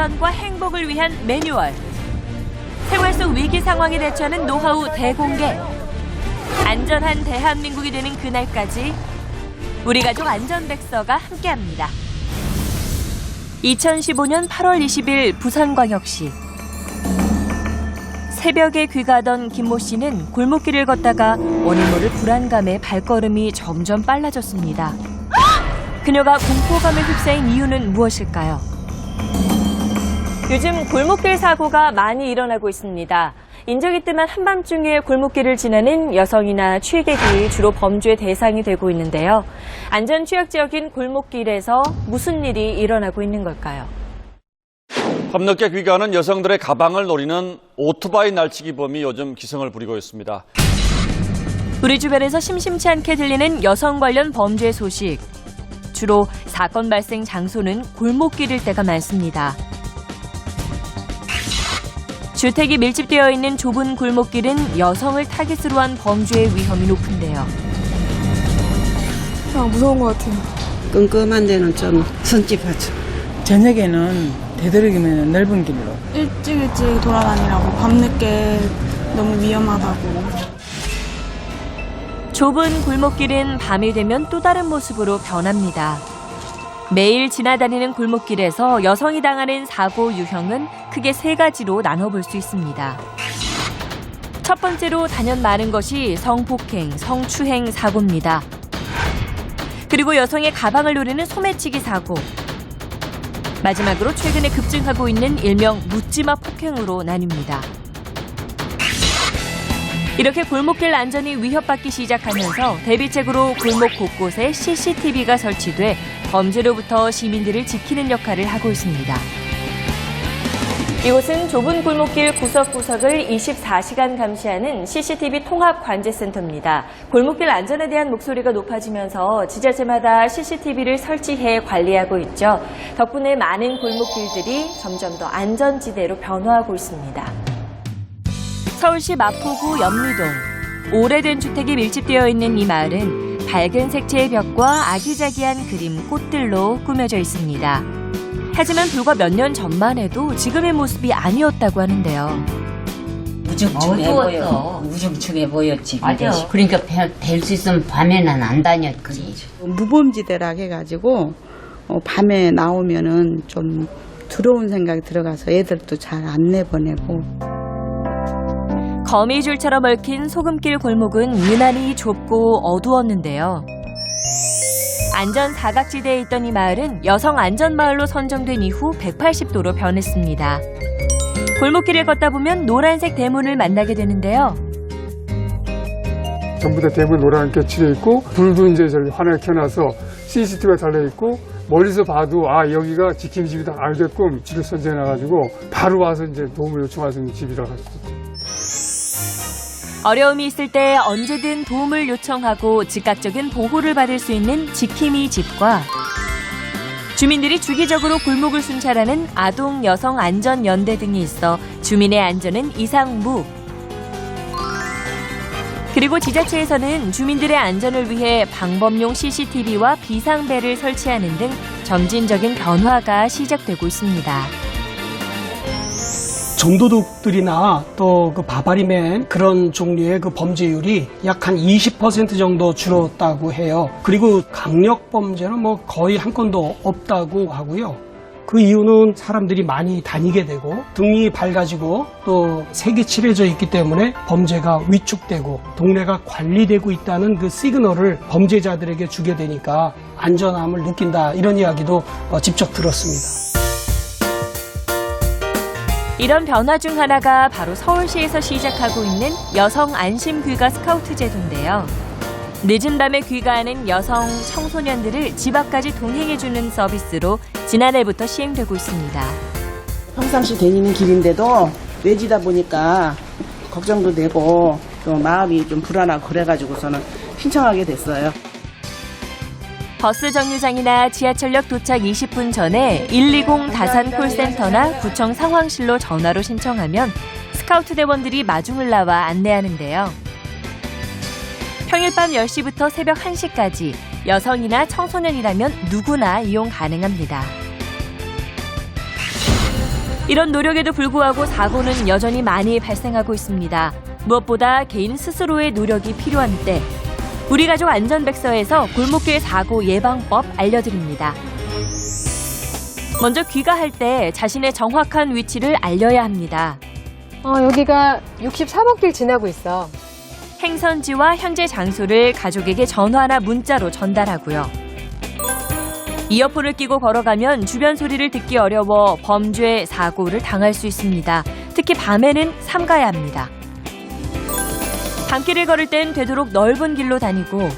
안전과 행복을 위한 매뉴얼. 생활 속 위기 상황에 대처하는 노하우 대공개. 안전한 대한민국이 되는 그날까지 우리 가족 안전백서가 함께합니다. 2015년 8월 20일 부산광역시 새벽에 귀가하던 김모 씨는 골목길을 걷다가 오늘 모를 불안감에 발걸음이 점점 빨라졌습니다. 그녀가 공포감에 휩싸인 이유는 무엇일까요? 요즘 골목길 사고가 많이 일어나고 있습니다. 인적이 뜸한 한밤중에 골목길을 지나는 여성이나 취객이 주로 범죄의 대상이 되고 있는데요. 안전 취약 지역인 골목길에서 무슨 일이 일어나고 있는 걸까요? 밤늦게 귀가하는 여성들의 가방을 노리는 오토바이 날치기범이 요즘 기승을 부리고 있습니다. 우리 주변에서 심심치 않게 들리는 여성 관련 범죄 소식. 주로 사건 발생 장소는 골목길일 때가 많습니다. 주택이 밀집되어 있는 좁은 골목길은 여성을 타깃으로 한 범죄의 위험이 높은데요. 아, 무서운 것 같아요. 끔끔한 데는 좀 손짓하죠. 저녁에는 되도록이면 넓은 길로 일찍 일찍 돌아다니라고 밤늦게 너무 위험하다고. 좁은 골목길은 밤이 되면 또 다른 모습으로 변합니다. 매일 지나다니는 골목길에서 여성이 당하는 사고 유형은 크게 세 가지로 나눠볼 수 있습니다. 첫 번째로 단연 많은 것이 성폭행, 성추행 사고입니다. 그리고 여성의 가방을 노리는 소매치기 사고. 마지막으로 최근에 급증하고 있는 일명 묻지마 폭행으로 나뉩니다. 이렇게 골목길 안전이 위협받기 시작하면서 대비책으로 골목 곳곳에 CCTV가 설치돼 범죄로부터 시민들을 지키는 역할을 하고 있습니다. 이곳은 좁은 골목길 구석구석을 24시간 감시하는 CCTV 통합 관제센터입니다. 골목길 안전에 대한 목소리가 높아지면서 지자체마다 CCTV를 설치해 관리하고 있죠. 덕분에 많은 골목길들이 점점 더 안전지대로 변화하고 있습니다. 서울시 마포구 연미동. 오래된 주택이 밀집되어 있는 이 마을은 밝은 색채의 벽과 아기자기한 그림 꽃들로 꾸며져 있습니다. 하지만 불과 몇 년 전만 해도 지금의 모습이 아니었다고 하는데요. 우중충해 어두웠어. 보여. 우중충해 보였지. 맞아. 그러니까 될 수 있으면 밤에는 안 다녔지. 무범지대라 해가지고 어, 밤에 나오면은 좀 두려운 생각이 들어가서 애들도 잘 안 내보내고 거미줄처럼 얽힌 소금길 골목은 유난히 좁고 어두웠는데요. 안전 사각지대에 있던 이 마을은 여성 안전 마을로 선정된 이후 180도로 변했습니다. 골목길을 걷다 보면 노란색 대문을 만나게 되는데요. 전부 다 대문 노랗게 칠해 있고 불도 이제 저기 환하게 켜놔서 CCTV가 달려 있고 멀리서 봐도 아 여기가 지킴 집이다 알게끔 집을 선정해 놔가지고 바로 와서 이제 도움을 있는 집이라고 할수 있죠. 어려움이 있을 때 언제든 도움을 요청하고 즉각적인 보호를 받을 수 있는 지킴이 집과 주민들이 주기적으로 골목을 순찰하는 아동 여성 안전 연대 등이 있어 주민의 안전은 이상무. 그리고 지자체에서는 주민들의 안전을 위해 방범용 CCTV와 비상벨을 설치하는 등 점진적인 변화가 시작되고 있습니다. 점도둑들이나 또 그 바바리맨 그런 종류의 그 범죄율이 약 한 20% 정도 줄었다고 해요. 그리고 강력 범죄는 뭐 거의 한 건도 없다고 하고요. 그 이유는 사람들이 많이 다니게 되고 등이 밝아지고 또 색이 칠해져 있기 때문에 범죄가 위축되고 동네가 관리되고 있다는 그 시그널을 범죄자들에게 주게 되니까 안전함을 느낀다 이런 이야기도 어, 직접 들었습니다. 이런 변화 중 하나가 바로 서울시에서 시작하고 있는 여성 안심 귀가 스카우트 제도인데요. 늦은 밤에 귀가하는 여성 청소년들을 집 앞까지 동행해주는 서비스로 지난해부터 시행되고 있습니다. 평상시 다니는 길인데도 외지다 보니까 걱정도 되고 또 마음이 좀 불안하고 그래가지고서는 신청하게 됐어요. 버스 정류장이나 지하철역 도착 20분 전에 120 다산 콜센터나 구청 상황실로 전화로 신청하면 스카우트 대원들이 마중을 나와 안내하는데요. 평일 밤 10시부터 새벽 1시까지 여성이나 청소년이라면 누구나 이용 가능합니다. 이런 노력에도 불구하고 사고는 여전히 많이 발생하고 있습니다. 무엇보다 개인 스스로의 노력이 필요한 때 우리 가족 안전백서에서 골목길 사고 예방법 알려드립니다. 먼저 귀가할 때 자신의 정확한 위치를 알려야 합니다. 어, 여기가 64번 길 지나고 있어. 행선지와 현재 장소를 가족에게 전화나 문자로 전달하고요. 이어폰을 끼고 걸어가면 주변 소리를 듣기 어려워 범죄 사고를 당할 수 있습니다. 특히 밤에는 삼가야 합니다. 밤길을 걸을 땐 되도록 넓은 길로 다니고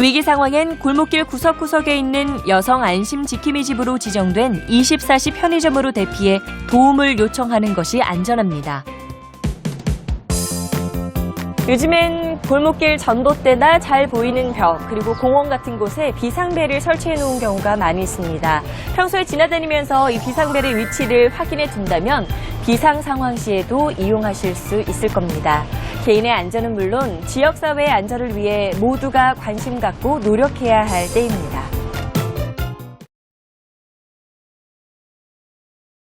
위기 상황엔 골목길 구석구석에 있는 여성 안심 지킴이 집으로 지정된 24시 편의점으로 대피해 도움을 요청하는 것이 안전합니다. 요즘엔 골목길 전봇대나 잘 보이는 벽 그리고 공원 같은 곳에 비상벨을 설치해 놓은 경우가 많이 있습니다. 평소에 지나다니면서 이 비상벨의 위치를 확인해 둔다면 비상 상황 시에도 이용하실 수 있을 겁니다. 개인의 안전은 물론 지역사회의 안전을 위해 모두가 관심 갖고 노력해야 할 때입니다.